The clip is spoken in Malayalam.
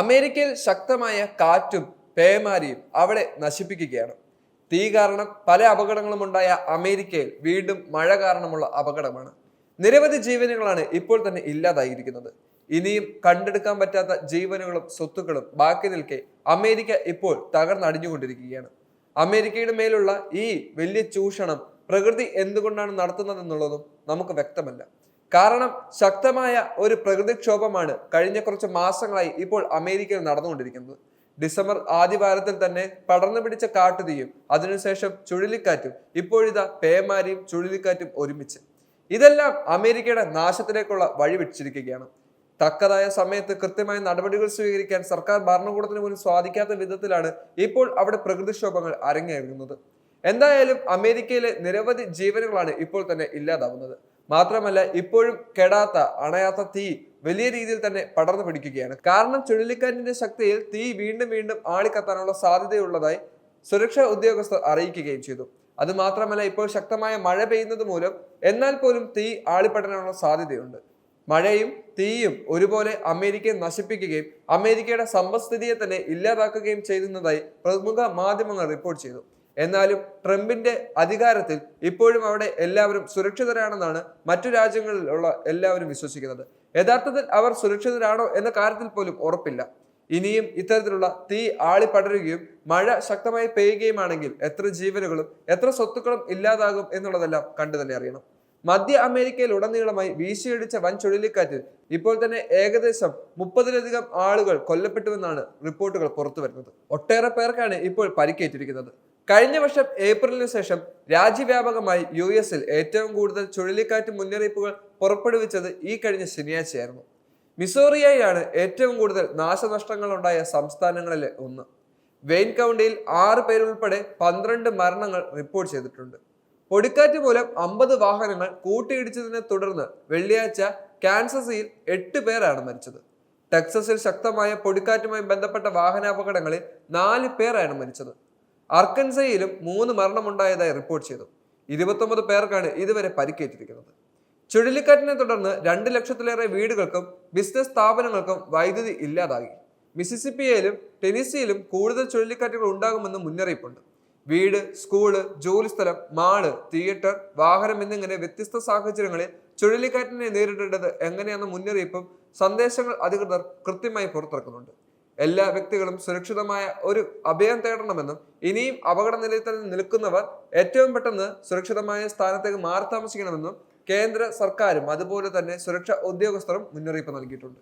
അമേരിക്കയിൽ ശക്തമായ കാറ്റും പേമാരിയും അവിടെ നശിപ്പിക്കുകയാണ്. തീ കാരണം പല അപകടങ്ങളും ഉണ്ടായ അമേരിക്കയിൽ വീണ്ടും മഴ കാരണമുള്ള അപകടമാണ്. നിരവധി ജീവനുകളാണ് ഇപ്പോൾ തന്നെ ഇല്ലാതായിരിക്കുന്നത്. ഇനിയും കണ്ടെടുക്കാൻ പറ്റാത്ത ജീവനുകളും സ്വത്തുക്കളും ബാക്കി നിൽക്കെ അമേരിക്ക ഇപ്പോൾ തകർന്നടിഞ്ഞുകൊണ്ടിരിക്കുകയാണ്. അമേരിക്കയുടെ മേലുള്ള ഈ വലിയ ചൂഷണം പ്രകൃതി എന്തുകൊണ്ടാണ് നടത്തുന്നതെന്നുള്ളതും നമുക്ക് വ്യക്തമല്ല. കാരണം ശക്തമായ ഒരു പ്രകൃതിക്ഷോഭമാണ് കഴിഞ്ഞ കുറച്ച് മാസങ്ങളായി ഇപ്പോൾ അമേരിക്കയിൽ നടന്നുകൊണ്ടിരിക്കുന്നത്. ഡിസംബർ ആദ്യവാരത്തിൽ തന്നെ പടർന്നു പിടിച്ച കാട്ടുതീയും അതിനുശേഷം ചുഴലിക്കാറ്റും ഇപ്പോഴിതാ പേമാരിയും ചുഴലിക്കാറ്റും ഒരുമിച്ച്. ഇതെല്ലാം അമേരിക്കയുടെ നാശത്തിലേക്കുള്ള വഴി വെച്ചിരിക്കുകയാണ് തക്കതായ സമയത്ത് കൃത്യമായ നടപടികൾ സ്വീകരിക്കാൻ സർക്കാർ ഭരണകൂടത്തിന് പോലും സ്വാധിക്കാത്ത വിധത്തിലാണ് ഇപ്പോൾ അവിടെ പ്രകൃതിക്ഷോഭങ്ങൾ അരങ്ങേറുന്നത്. എന്തായാലും അമേരിക്കയിലെ നിരവധി ജീവനുകളാണ് ഇപ്പോൾ തന്നെ ഇല്ലാതാവുന്നത്. മാത്രമല്ല ഇപ്പോഴും കെടാത്ത അണയാത്ത തീ വലിയ രീതിയിൽ തന്നെ പടർന്നു പിടിക്കുകയാണ്. കാരണം ചുഴലിക്കാറ്റിന്റെ ശക്തിയിൽ തീ വീണ്ടും വീണ്ടും ആളിക്കത്താനുള്ള സാധ്യതയുള്ളതായി സുരക്ഷാ ഉദ്യോഗസ്ഥർ അറിയിക്കുകയും ചെയ്തു. അതുമാത്രമല്ല ഇപ്പോൾ ശക്തമായ മഴ പെയ്യുന്നത് മൂലം എന്നാൽ പോലും തീ ആളിപ്പെടാനുള്ള സാധ്യതയുണ്ട്. മഴയും തീയും ഒരുപോലെ അമേരിക്കയെ നശിപ്പിക്കുകയും അമേരിക്കയുടെ സമ്പദ്സ്ഥിതിയെ തന്നെ ഇല്ലാതാക്കുകയും ചെയ്യുന്നതായി പ്രമുഖ മാധ്യമങ്ങൾ റിപ്പോർട്ട് ചെയ്തു. എന്നാലും ട്രംപിന്റെ അധികാരത്തിൽ ഇപ്പോഴും അവിടെ എല്ലാവരും സുരക്ഷിതരാണെന്നാണ് മറ്റു രാജ്യങ്ങളിലുള്ള എല്ലാവരും വിശ്വസിക്കുന്നത്. യഥാർത്ഥത്തിൽ അവർ സുരക്ഷിതരാണോ എന്ന കാര്യത്തിൽ പോലും ഉറപ്പില്ല. ഇനിയും ഇത്തരത്തിലുള്ള തീ ആളിപ്പടരുകയും മഴ ശക്തമായി പെയ്യുകയുമാണെങ്കിൽ എത്ര ജീവനുകളും എത്ര സ്വത്തുക്കളും ഇല്ലാതാകും എന്നുള്ളതെല്ലാം കണ്ടു തന്നെ അറിയണം. മധ്യ അമേരിക്കയിൽ ഉടനീളമായി വീശിയടിച്ച വൻ ചുഴലിക്കാറ്റിൽ ഇപ്പോൾ തന്നെ ഏകദേശം മുപ്പതിലധികം ആളുകൾ കൊല്ലപ്പെട്ടുവെന്നാണ് റിപ്പോർട്ടുകൾ പുറത്തു വരുന്നത് ഒട്ടേറെ പേർക്കാണ് ഇപ്പോൾ പരിക്കേറ്റിരിക്കുന്നത്. കഴിഞ്ഞ വർഷം ഏപ്രിലിന് ശേഷം രാജ്യവ്യാപകമായി യു എസിൽ ഏറ്റവും കൂടുതൽ ചുഴലിക്കാറ്റ് മുന്നറിയിപ്പുകൾ പുറപ്പെടുവിച്ചത് ഈ കഴിഞ്ഞ ശനിയാഴ്ചയായിരുന്നു. മിസോറിയയാണ് ഏറ്റവും കൂടുതൽ നാശനഷ്ടങ്ങൾ ഉണ്ടായ സംസ്ഥാനങ്ങളിൽ ഒന്ന്. വെയിൻ കൗണ്ടിയിൽ ആറ് പേരുൾപ്പെടെ പന്ത്രണ്ട് മരണങ്ങൾ റിപ്പോർട്ട് ചെയ്തിട്ടുണ്ട്. പൊടിക്കാറ്റ് മൂലം അമ്പത് വാഹനങ്ങൾ കൂട്ടിയിടിച്ചതിനെ തുടർന്ന് വെള്ളിയാഴ്ച കാൻസസിൽ എട്ട് പേരാണ് മരിച്ചത്. ടെക്സസിൽ ശക്തമായ പൊടിക്കാറ്റുമായി ബന്ധപ്പെട്ട വാഹനാപകടങ്ങളിൽ നാല് പേരാണ് മരിച്ചത്. അർക്കൻസയിലും മൂന്ന് മരണമുണ്ടായതായി റിപ്പോർട്ട് ചെയ്തു. ഇരുപത്തൊമ്പത് പേർക്കാണ് ഇതുവരെ പരിക്കേറ്റിരിക്കുന്നത്. ചുഴലിക്കാറ്റിനെ തുടർന്ന് രണ്ട് ലക്ഷത്തിലേറെ വീടുകൾക്കും ബിസിനസ് സ്ഥാപനങ്ങൾക്കും വൈദ്യുതി ഇല്ലാതായി. മിസിസിപ്പിയയിലും ടെനിസിയിലും കൂടുതൽ ചുഴലിക്കാറ്റുകൾ ഉണ്ടാകുമെന്ന് മുന്നറിയിപ്പുണ്ട്. വീട് സ്കൂൾ ജോലിസ്ഥലം മാൾ തിയേറ്റർ വാഹനം എന്നിങ്ങനെ വ്യത്യസ്ത സാഹചര്യങ്ങളിൽ ചുഴലിക്കാറ്റിനെ നേരിടേണ്ടത് എങ്ങനെയെന്ന മുന്നറിയിപ്പും സന്ദേശങ്ങൾ അധികൃതർ കൃത്യമായി പുറത്തിറക്കുന്നുണ്ട്. എല്ലാ വ്യക്തികളും സുരക്ഷിതമായ ഒരു അഭയം തേടണമെന്നും ഇനിയും അപകട നിലയിൽ തന്നെ നിൽക്കുന്നവർ ഏറ്റവും പെട്ടെന്ന് സുരക്ഷിതമായ സ്ഥാനത്തേക്ക് മാറി താമസിക്കണമെന്നും കേന്ദ്ര സർക്കാരും അതുപോലെ തന്നെ സുരക്ഷാ ഉദ്യോഗസ്ഥരും മുന്നറിയിപ്പ് നൽകിയിട്ടുണ്ട്.